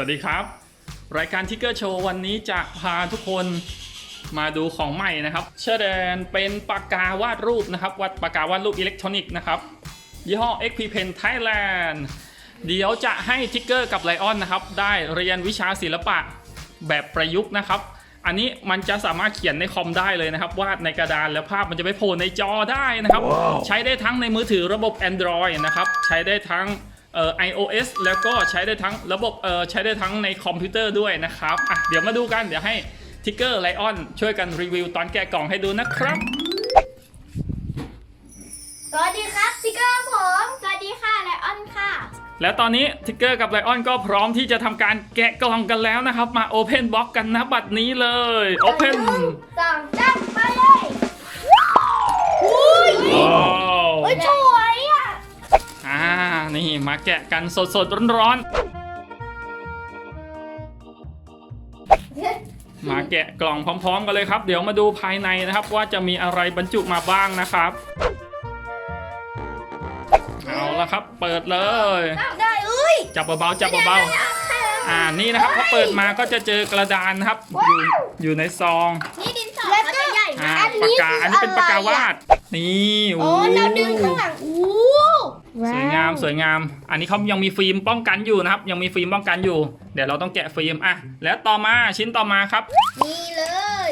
วัสดีครับ รายการทิกเกอร์โชว์วันนี้จะพาทุกคนมาดูของใหม่นะครับ เชอร์แดนเป็นปากกาวาดรูปนะครับวาดปากกาวาดรูปอิเล็กทรอนิกส์นะครับยี่ห้อ XP Pen Thailand เดี๋ยวจะให้ทิกเกอร์กับไลออนนะครับ ได้เรียนวิชาศิลปะแบบประยุกต์นะครับ อันนี้มันจะสามารถเขียนในคอมได้เลยนะครับ วาดในกระดานแล้วภาพมันจะไปโผล่ในจอได้นะครับใช้ได้ทั้งในมือถือระบบ Android นะครับ ใช้ได้ทั้ง เอ่อ iOS แล้วก็ใช้ได้ทั้งระบบเอ่อใช้ได้ทั้งในคอมพิวเตอร์ด้วยนะครับอะเดี๋ยวมาดูกันเดี๋ยวให้ทิกเกอร์ไลออนช่วยกันรีวิวตอนแกะกล่องให้ดูนะครับ สวัสดีครับสติกเกอร์ผม สวัสดีค่ะไลออนค่ะ แล้วตอนนี้ทิกเกอร์กับไลออนก็พร้อมที่จะทำการแกะกล่องกันแล้วนะครับ มา Open Box กันนะบัดนี้เลย Open หนึ่งสองสามไปเลยอุ้ยว้าวอุ้ยสวยอะอ่า นี่มาแกะกันสดๆร้อนๆ มาแกะกล่องพร้อม ๆ กันเลยครับ เดี๋ยวมาดูภายในนะครับ ว่าจะมีอะไรบรรจุมาบ้างนะครับ เอาละครับ เปิดเลย ได้อุ้ยจับเบาๆจับเบาๆอ่านี่นะครับพอเปิดมาก็จะเจอกระดานนะครับอยู่อยู่ในซองนี่ดินสอเขาจะใหญ่อ่ามากปากกาอันนี้เป็นปากกาวาดนี่โอ้เราดึงข้างหลังอู้ สวยงามสวยงาม อันนี้เขายังมีฟิล์มป้องกันอยู่นะครับ ยังมีฟิล์มป้องกันอยู่ เดี๋ยวเราต้องแกะฟิล์มอะแล้วต่อมาชิ้นต่อมาครับ นี่เลย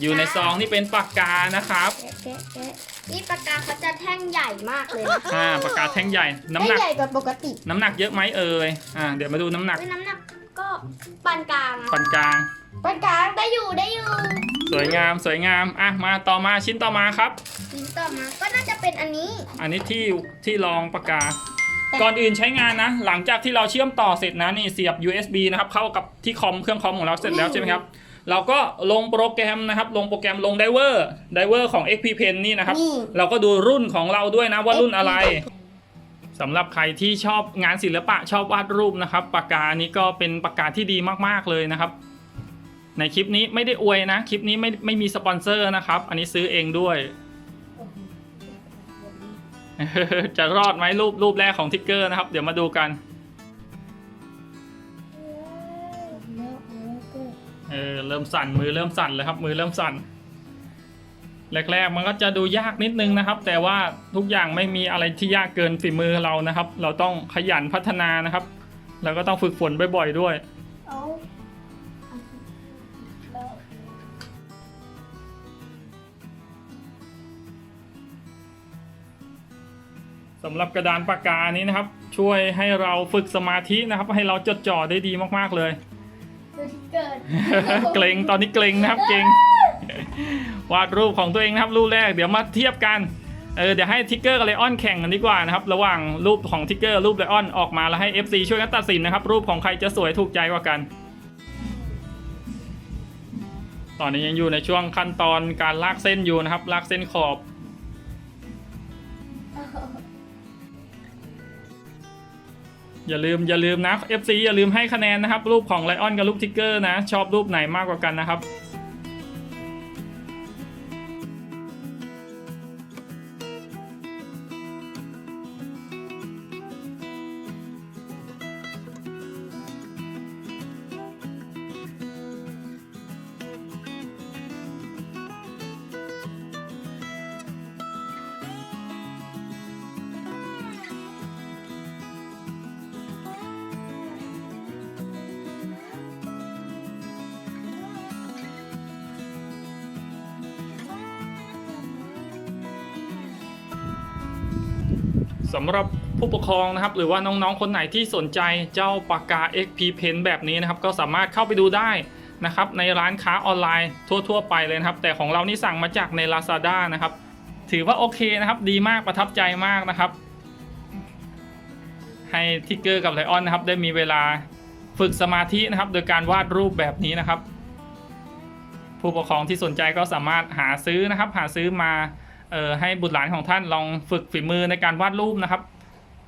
อยู่ในซองนี่เป็นปากกานะครับแกะแกะแกะนี่ปากกาเขาจะแท่งใหญ่มากเลยนะอ่าปากกาแท่งใหญ่น้ำหนักใหญ่กว่าปกติน้ำหนักเยอะไหมเอ่ยอ่าเดี๋ยวมาดูน้ำหนักอุ๊ยน้ำหนักก็ปานกลางอะปานกลาง ปานกลางได้อยู่ได้อยู่ สวยงามสวยงามอะมาต่อมาชิ้นต่อมาครับ ชิ้นต่อมาก็น่าจะเป็นอันนี้ อันนี้ที่ที่รองปากกา ก่อนอื่นใช้งานนะ หลังจากที่เราเชื่อมต่อเสร็จนะนี่เสียบ USB นะครับเข้ากับที่คอมเครื่องคอมของเราเสร็จแล้วใช่ไหมครับเราก็ลงโปรแกรมนะครับ ลงโปรแกรมลงไดเวอร์ไดเวอร์ของ XP Pen นี่นะครับ นี่ เราก็ดูรุ่นของเราด้วยนะว่ารุ่นอะไรสำหรับใครที่ชอบงานศิลปะชอบวาดรูปนะครับปากกานี้ก็เป็นปากกาที่ดีมากๆเลยนะครับ ในคลิปนี้ไม่ได้อวยนะ คลิปนี้ไม่ไม่มีสปอนเซอร์นะครับ อันนี้ซื้อเองด้วย จะรอดไหมรูปรูปแรกของทิกเกอร์นะครับ เดี๋ยวมาดูกัน เออเริ่มสั่นมือเริ่มสั่นเลยครับ มือเริ่มสั่นแรกๆมันก็จะดูยากนิดนึงนะครับ แต่ว่าทุกอย่างไม่มีอะไรที่ยากเกินฝีมือเรานะครับ เราต้องขยันพัฒนานะครับ แล้วก็ต้องฝึกฝนบ่อยๆด้วย สำหรับกระดานปากกานี้นะครับ ช่วยให้เราฝึกสมาธินะครับ ให้เราจดจ่อได้ดีมากๆเลยดูที่เกิดเกรงตอนนี้เกรงนะครับเกรงวาดรูปของตัวเองนะครับรูปแรกเดี๋ยวมาเทียบกันเออเดี๋ยวให้ทิกเกอร์กับไลออนแข่งกันดีกว่านะครับระหว่างรูปของทิกเกอร์รูปไลออนออกมาแล้วให้ FC ช่วยกันตัดสินนะครับ รูปของใครจะสวยถูกใจกว่ากัน ตอนนี้ยังอยู่ในช่วงขั้นตอนการลากเส้นอยู่นะครับ ลากเส้นขอบ อย่าลืมอย่าลืมนะ FC อย่าลืมให้คะแนนนะครับ รูปของไลออนกับรูปทิกเกอร์นะ ชอบรูปไหนมากกว่ากันนะครับ สำหรับผู้ปกครองนะครับ หรือว่าน้องๆ คนไหนที่สนใจเจ้าปากกา XP Pen แบบนี้นะครับ ก็สามารถเข้าไปดูได้นะครับ ในร้านค้าออนไลน์ทั่ว ๆ ไปเลยนะครับ แต่ของเรานี่สั่งมาจากใน Lazada นะครับ ถือว่าโอเคนะครับ ดีมากประทับใจมากนะครับ ให้ทิกเกอร์กับไลออนนะครับ ได้มีเวลาฝึกสมาธินะครับ โดยการวาดรูปแบบนี้นะครับ ผู้ปกครองที่สนใจก็สามารถหาซื้อนะครับ หาซื้อมา เอ่อให้บุตรหลานของท่านลองฝึกฝีมือในการวาดรูปนะครับ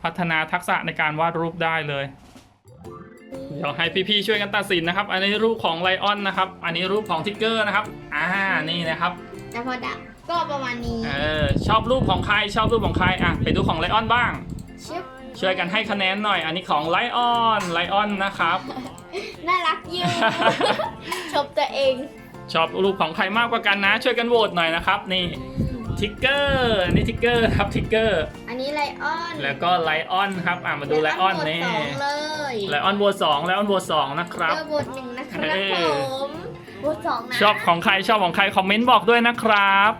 พัฒนาทักษะในการวาดรูปได้เลย เดี๋ยวให้พี่ๆช่วยกันตัดสินนะครับ อันนี้รูปของไลออนนะครับ อันนี้รูปของทิกเกอร์นะครับ อ่า นี่นะครับแต่พอดับก็ประมาณนี้เออ ชอบรูปของใคร ชอบรูปของใคร อะ ไปดูของไลออนบ้างชิบช่วยกันให้คะแนนหน่อย อันนี้ของไลออน ไลออนนะครับ น่ารักอยู่ ชมตัวเอง ชอบรูปของใครมากกว่ากันนะ ช่วยกันโหวตหน่อยนะครับ นี่ ทิกเกอร์นี่ทิกเกอร์ครับทิกเกอร์อันนี้ไลออนแล้วก็ไลออนครับอ่ามาดูไลออนโหวตนี่สองเลยไลออนโหวตสองไลออนโหวตสองนะครับ เจอโหวตหนึ่งนะครับเอ้ย ผมโหวตสองนะ ชอบของใครชอบของใครคอมเมนต์บอกด้วยนะครับ